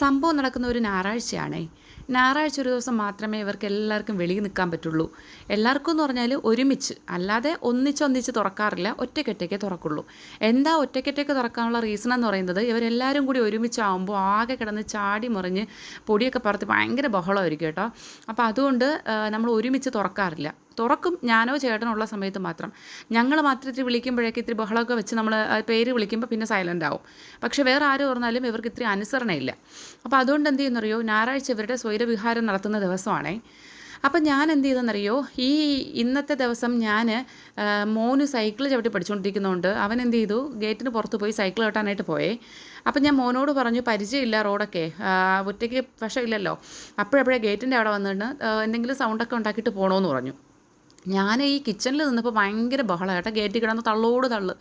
സംഭവം നടക്കുന്ന ഒരു ഞായറാഴ്ചയാണേ. ഞായറാഴ്ച ഒരു ദിവസം മാത്രമേ ഇവർക്ക് എല്ലാവർക്കും വെളിയിൽ നിൽക്കാൻ പറ്റുള്ളൂ. എല്ലാവർക്കും എന്ന് പറഞ്ഞാൽ ഒരുമിച്ച് അല്ലാതെ ഒന്നിച്ചൊന്നിച്ച് തുറക്കാറില്ല ഒറ്റയ്ക്കൊറ്റയ്ക്കേ തുറക്കുള്ളൂ. എന്താ ഒറ്റയ്ക്കൊറ്റയ്ക്ക് തുറക്കാനുള്ള റീസൺ എന്ന് പറയുന്നത് ഇവരെല്ലാവരും കൂടി ഒരുമിച്ചാവുമ്പോൾ ആകെ കിടന്ന് ചാടി മുറിഞ്ഞ് പൊടിയൊക്കെ പറത്ത് ഭയങ്കര ബഹളമായിരിക്കും കേട്ടോ. അപ്പോൾ അതുകൊണ്ട് നമ്മൾ ഒരുമിച്ച് തുറക്കാറില്ല. തുറക്കും ഞാനോ ചേട്ടനോ ഉള്ള സമയത്ത് മാത്രം. ഞങ്ങൾ മാത്രം ഇത്തിരി വിളിക്കുമ്പോഴേക്ക് ഇത്തിരി ബഹളമൊക്കെ വെച്ച് നമ്മൾ പേര് വിളിക്കുമ്പോൾ പിന്നെ സൈലന്റ് ആവും. പക്ഷേ വേറെ ആര് പറഞ്ഞാലും ഇവർക്ക് ഇത്തിരി അനുസരണയില്ല. അപ്പോൾ അതുകൊണ്ട് എന്ത് ചെയ്യുന്നറിയോ ഞായറാഴ്ച ഇവരുടെ സ്വൈരവിഹാരം നടത്തുന്ന ദിവസമാണേ. അപ്പം ഞാൻ എന്ത് ചെയ്തെന്നറിയോ ഈ ഇന്നത്തെ ദിവസം ഞാൻ മോന് സൈക്കിൾ ചവിട്ടി പഠിച്ചുകൊണ്ടിരിക്കുന്നതുകൊണ്ട് അവൻ എന്ത് ചെയ്തു ഗേറ്റിന് പുറത്ത് പോയി സൈക്കിൾ കെട്ടാനായിട്ട് പോയേ. അപ്പം ഞാൻ മോനോട് പറഞ്ഞു പരിചയമില്ല റോഡൊക്കെ ഒറ്റയ്ക്ക് പക്ഷേ ഇല്ലല്ലോ. അപ്പോഴപ്പോഴേ ഗേറ്റിന്റെ അവിടെ വന്നിട്ട് എന്തെങ്കിലും സൗണ്ടൊക്കെ ഉണ്ടാക്കിയിട്ട് പോകണമെന്ന് പറഞ്ഞു. ഞാൻ ഈ കിച്ചണിൽ നിന്നപ്പോൾ ഭയങ്കര ബഹളം കേട്ടോ. ഗേറ്റിൽ കിടന്ന് തള്ളോട് തള്ളു.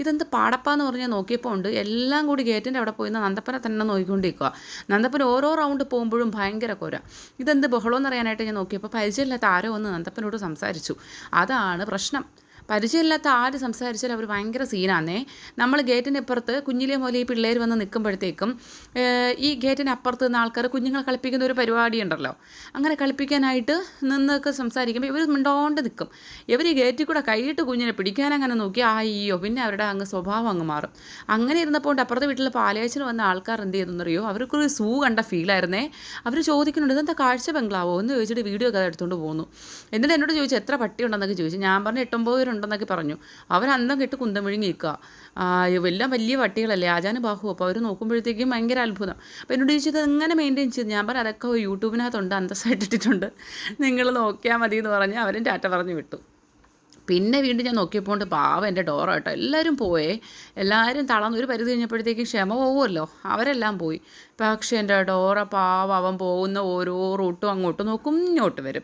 ഇതെന്ത് പാടപ്പാന്ന് പറഞ്ഞാൽ നോക്കിയപ്പോൾ ഉണ്ട്. എല്ലാം കൂടി ഗേറ്റിന്റെ അവിടെ പോയി നന്ദപ്പനെ തന്നെ നോക്കിക്കൊണ്ടിരിക്കുക നന്ദപ്പൻ ഓരോ റൗണ്ട് പോകുമ്പോഴും ഭയങ്കര കുര. ഇതെന്ത് ബഹളമെന്ന് അറിയാനായിട്ട് ഞാൻ നോക്കിയപ്പോൾ പരിചയമില്ലാത്ത ആരോ ഒന്ന് നന്ദപ്പനോട് സംസാരിച്ചു. അതാണ് പ്രശ്നം. പരിചയമില്ലാത്ത ആര് സംസാരിച്ചാലും അവർ ഭയങ്കര സീനാന്നേ. നമ്മൾ ഗേറ്റിന്റെ ഇപ്പുറത്ത് കുഞ്ഞിലെ മോലെ ഈ പിള്ളേർ വന്ന് നിൽക്കുമ്പോഴത്തേക്കും ഈ ഗേറ്റിന് അപ്പുറത്ത് നിന്ന് ആൾക്കാർ കുഞ്ഞുങ്ങളെ കളിപ്പിക്കുന്ന ഒരു പരിപാടി ഉണ്ടല്ലോ. അങ്ങനെ കളിപ്പിക്കാനായിട്ട് നിന്നൊക്കെ സംസാരിക്കുമ്പോൾ ഇവർ മിണ്ടോണ്ട് നിൽക്കും ഇവർ ഈ ഗേറ്റിൽ കൂടെ കൈയിട്ട് കുഞ്ഞിനെ പിടിക്കാനങ്ങനെ നോക്കി അയ്യോ പിന്നെ അവരുടെ അങ്ങ് സ്വഭാവം അങ്ങ് മാറും. അങ്ങനെ ഇരുന്നപ്പോൾ അപ്പുറത്തെ വീട്ടിൽ പാലയച്ചിന് വന്ന ആൾക്കാർ എന്ത് ചെയ്തെന്നറിയോ അവർക്കൊരു സൂ കണ്ട ഫീലായിരുന്നേ അവർ ചോദിക്കുന്നുണ്ട് ഇതെന്താ കാഴ്ച ബംഗ്ലാവോ? എന്ന് ചോദിച്ചിട്ട് വീഡിയോ ഒക്കെ എടുത്തുകൊണ്ട് പോകുന്നു എന്നിട്ട് എന്നോട് ചോദിച്ചു എത്ര പട്ടിയുണ്ടെന്നൊക്കെ ചോദിച്ചു. ഞാൻ പറഞ്ഞു എട്ടൊമ്പത് പേരുണ്ടെന്നൊക്കെ പറഞ്ഞു. അവർ അന്തം കെട്ട് കുന്തം വിഴുങ്ങി നിൽക്കുക എല്ലാം വലിയ വട്ടികളല്ലേ? ആചാന ബാഹു അപ്പോൾ അവർ നോക്കുമ്പോഴത്തേക്കും ഭയങ്കര അത്ഭുതം. അപ്പോൾ എന്നോട് ചോദിച്ചത് എങ്ങനെ മെയിന്റെയിൻ ചെയ്തു? ഞാൻ പറഞ്ഞു അതൊക്കെ യൂട്യൂബിനകത്തുണ്ട് അന്തസ്സായിട്ടിട്ടുണ്ട് നിങ്ങൾ നോക്കിയാൽ മതി എന്ന് പറഞ്ഞ് അവരും ടാറ്റ പറഞ്ഞു വിട്ടു. പിന്നെ വീണ്ടും ഞാൻ നോക്കിയപ്പോൾ പാവ എന്റെ ഡോറ കേട്ടോ. എല്ലാവരും പോയേ. എല്ലാവരും തളർന്ന് ഒരു പരിധി കഴിഞ്ഞപ്പോഴത്തേക്കും ക്ഷമ പോകുമല്ലോ അവരെല്ലാം പോയി. പക്ഷേ എന്റെ ഡോറ പാവം അവൻ പോകുന്ന ഓരോ റൂട്ടും അങ്ങോട്ട് നോക്കും ഇങ്ങോട്ട് വരും.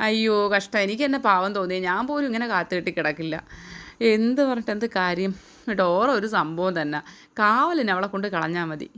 അയ്യോ കഷ്ടം. എനിക്ക് എന്നെ പാവം തോന്നി ഞാൻ പോലും ഇങ്ങനെ കാത്തു കെട്ടി കിടക്കില്ല. എന്ത് പറഞ്ഞിട്ട് എന്ത് കാര്യം? ഡോറ ഒരു സംഭവം തന്നെ. കാവലിന് അവളെ കൊണ്ട് കളഞ്ഞാൽ മതി.